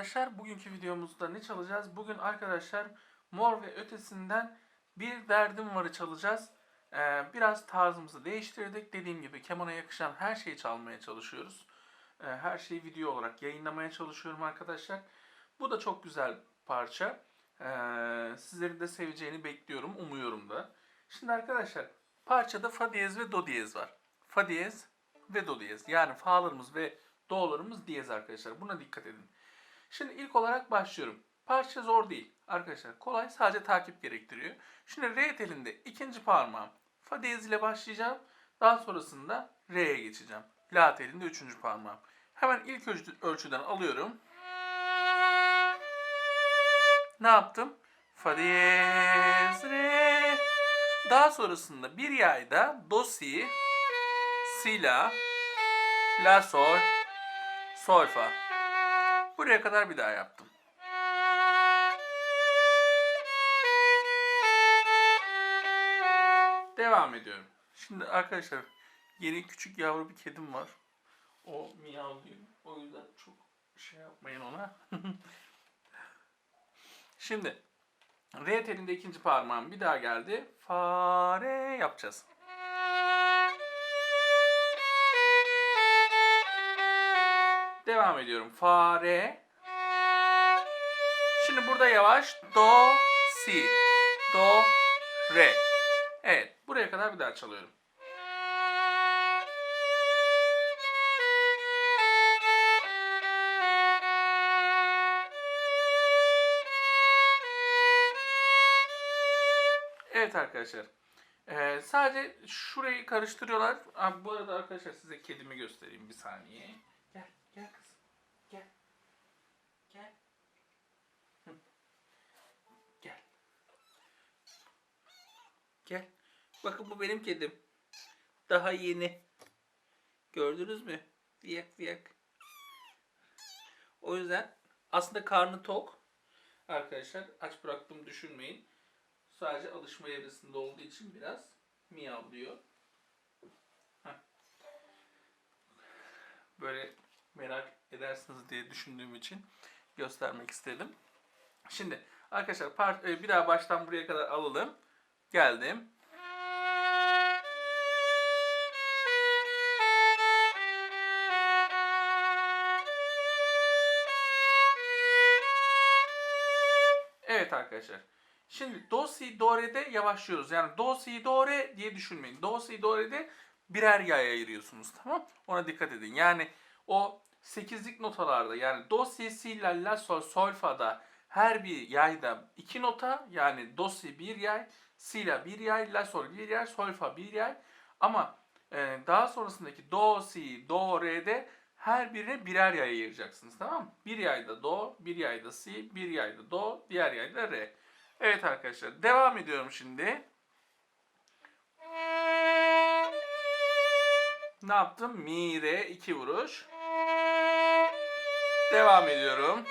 arkadaşlar bugünkü videomuzda ne çalacağız? Bugün arkadaşlar Mor ve Ötesi'nden Bir Derdim Var'ı çalacağız. Ee, biraz tarzımızı değiştirdik. Dediğim gibi kemana yakışan her şeyi çalmaya çalışıyoruz. Ee, her şeyi video olarak yayınlamaya çalışıyorum arkadaşlar. Bu da çok güzel parça. Ee, sizlerin de seveceğini bekliyorum, umuyorum da. Şimdi arkadaşlar parçada fa diyez ve do diyez var. Fa diyez ve do diyez. Yani fa'larımız ve do'larımız diyez arkadaşlar. Buna dikkat edin. Şimdi ilk olarak başlıyorum. Parça zor değil arkadaşlar. Kolay sadece takip gerektiriyor. Şimdi re telinde ikinci parmağım fa diyez ile başlayacağım. Daha sonrasında re'ye geçeceğim. La telinde üçüncü parmağım. Hemen ilk ölçü- ölçüden alıyorum. Ne yaptım? Fa diyez re. Daha sonrasında bir yayda do si, si la, la sol, sol fa. Buraya kadar bir daha yaptım. Devam ediyorum. Şimdi arkadaşlar yeni küçük yavru bir kedim var. O miyavlıyor. O yüzden çok şey yapmayın ona. Şimdi re telinde ikinci parmağım bir daha geldi. Fa re yapacağız. Devam ediyorum. Fa re. Şimdi burada yavaş do si do re. Evet, buraya kadar bir daha çalıyorum. Evet arkadaşlar. Ee, sadece şurayı karıştırıyorlar. Abi, bu arada arkadaşlar size kedimi göstereyim bir saniye. Gel, gel kızım. Gel. Gel. Hı. Gel. Gel. Bakın bu benim kedim. Daha yeni. Gördünüz mü? Viyak viyak. O yüzden aslında karnı tok. Arkadaşlar aç bıraktım düşünmeyin. Sadece alışma evresinde olduğu için biraz miyavlıyor. Böyle merak edersiniz diye düşündüğüm için göstermek istedim. Şimdi arkadaşlar part- e, bir daha baştan buraya kadar alalım. Geldim. Evet arkadaşlar. Şimdi do si do re'de yavaşlıyoruz. Yani do si do re diye düşünmeyin. Do si do re'de birer yay ayırıyorsunuz tamam? Ona dikkat edin. Yani o sekizlik notalarda yani do si si la la sol sol fa'da her bir yayda iki nota yani do si bir yay, si la bir yay, la sol bir yay, sol fa bir yay. Ama e, daha sonrasındaki do si do re'de her birine birer yay ayıracaksınız tamam mı? Bir yayda do, bir yayda si, bir yayda do, diğer yayda re. Evet arkadaşlar devam ediyorum şimdi. Ne yaptım? Mi, re, iki vuruş. Devam ediyorum.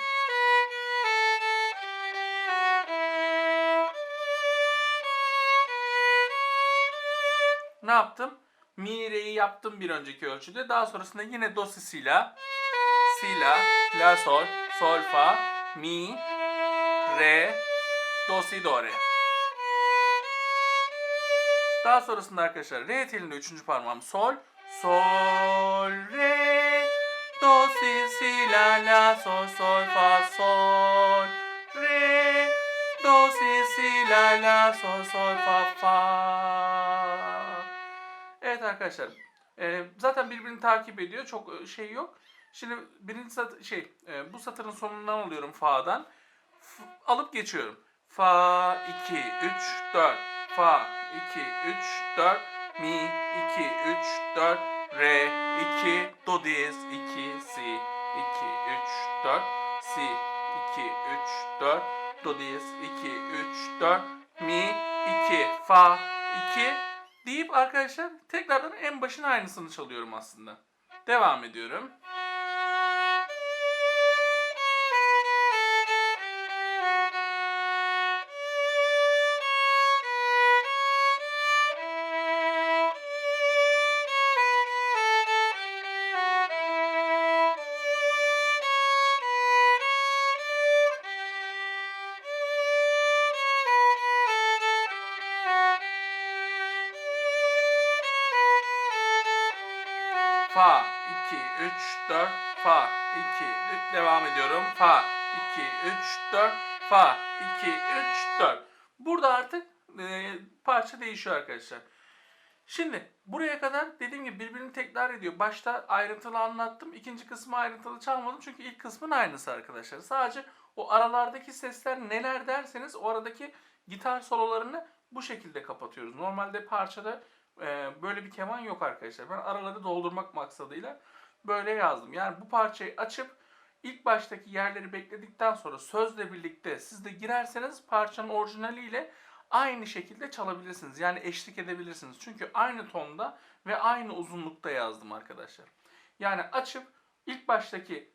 Ne yaptım? Mi, re'yi yaptım bir önceki ölçüde. Daha sonrasında yine do, si, si, la. Si, la, la, sol, sol, fa, mi, re, do, si, do, re. Daha sonrasında arkadaşlar re telinde üçüncü parmağım sol, sol, re, do, si, si, la, la, sol, sol, fa, sol, re, do, si, si, la, la, sol, sol, fa, fa. Evet arkadaşlar. e, zaten birbirini takip ediyor. Çok e, şey yok. Şimdi birinci sat şey e, bu satırın sonundan alıyorum fa'dan. F- alıp geçiyorum. Fa 2 3 4 fa 2 3 4 mi 2 3 4 re 2 do diyez 2 si 2 3 4 si 2 3 4 do diyez 2 3 4 mi 2 fa 2 deyip arkadaşlar tekrardan en başın aynısını çalıyorum aslında. Devam ediyorum. Fa, 2, 3, 4, fa, 2, devam ediyorum. Fa, 2, 3, 4, fa, 2, 3, 4. Burada artık e, parça değişiyor arkadaşlar. Şimdi buraya kadar dediğim gibi birbirini tekrar ediyor. Başta ayrıntılı anlattım. İkinci kısmı ayrıntılı çalmadım. Çünkü ilk kısmın aynısı arkadaşlar. Sadece o aralardaki sesler neler derseniz o aradaki gitar sololarını bu şekilde kapatıyoruz. Normalde parçada e, böyle bir keman yok arkadaşlar. Ben araları doldurmak maksadıyla böyle yazdım. Yani bu parçayı açıp ilk baştaki yerleri bekledikten sonra sözle birlikte siz de girerseniz parçanın orijinaliyle aynı şekilde çalabilirsiniz. Yani eşlik edebilirsiniz. Çünkü aynı tonda ve aynı uzunlukta yazdım arkadaşlar. Yani açıp ilk baştaki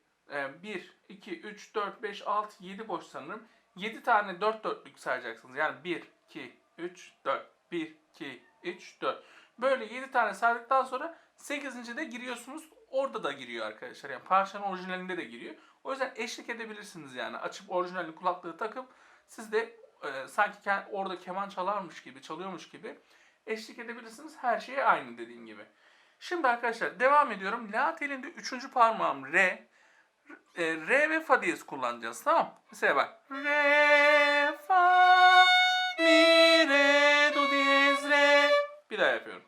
1, 2, 3, 4, 5, 6, 7 boş sanırım. 7 tane 4 dörtlük sayacaksınız. Yani 1, 2, 3, 4, 1, 2, 3, 4. Böyle 7 tane saydıktan sonra 8. de giriyorsunuz. Orada da giriyor arkadaşlar. Yani parçanın orijinalinde de giriyor. O yüzden eşlik edebilirsiniz yani. Açıp orijinalini kulaklığı takıp siz de e, sanki orada keman çalarmış gibi, çalıyormuş gibi eşlik edebilirsiniz. Her şey aynı dediğim gibi. Şimdi arkadaşlar devam ediyorum. La telinde üçüncü parmağım re. Re ve fa diyez kullanacağız tamam Mesela bak. Re, fa, mi, re, do diyez, re. Bir daha yapıyorum.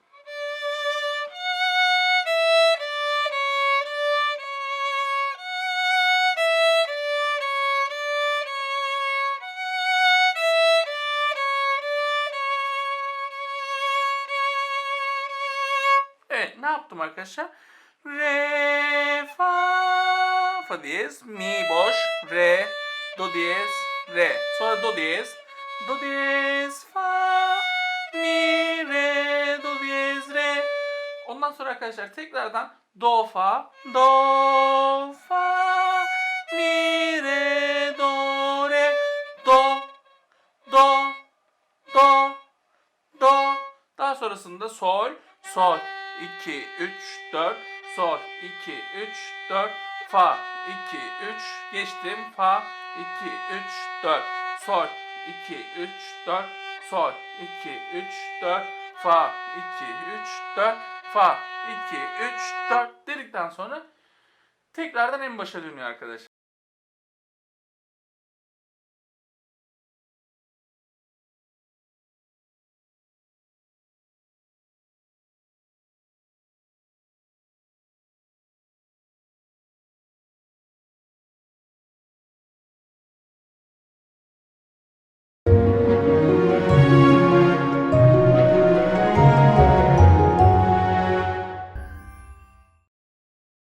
Evet ne yaptım arkadaşlar? Re, fa, fa diyez, mi boş, re, do diyez, re. Sonra do diyez, do diyez, fa, mi, re, do diyez, re. Ondan sonra arkadaşlar tekrardan do, fa, do, fa, mi, re, do, re, do, do, do, do. Daha sonrasında sol, sol, 2, 3, 4, sol, 2, 3, 4, fa, 2, 3, geçtim, fa, 2, 3, 4, sol, 2, 3, 4, sol, 2, 3, 4, fa, 2, 3, 4, fa, 2, 3, 4 dedikten sonra tekrardan en başa dönüyor arkadaşlar.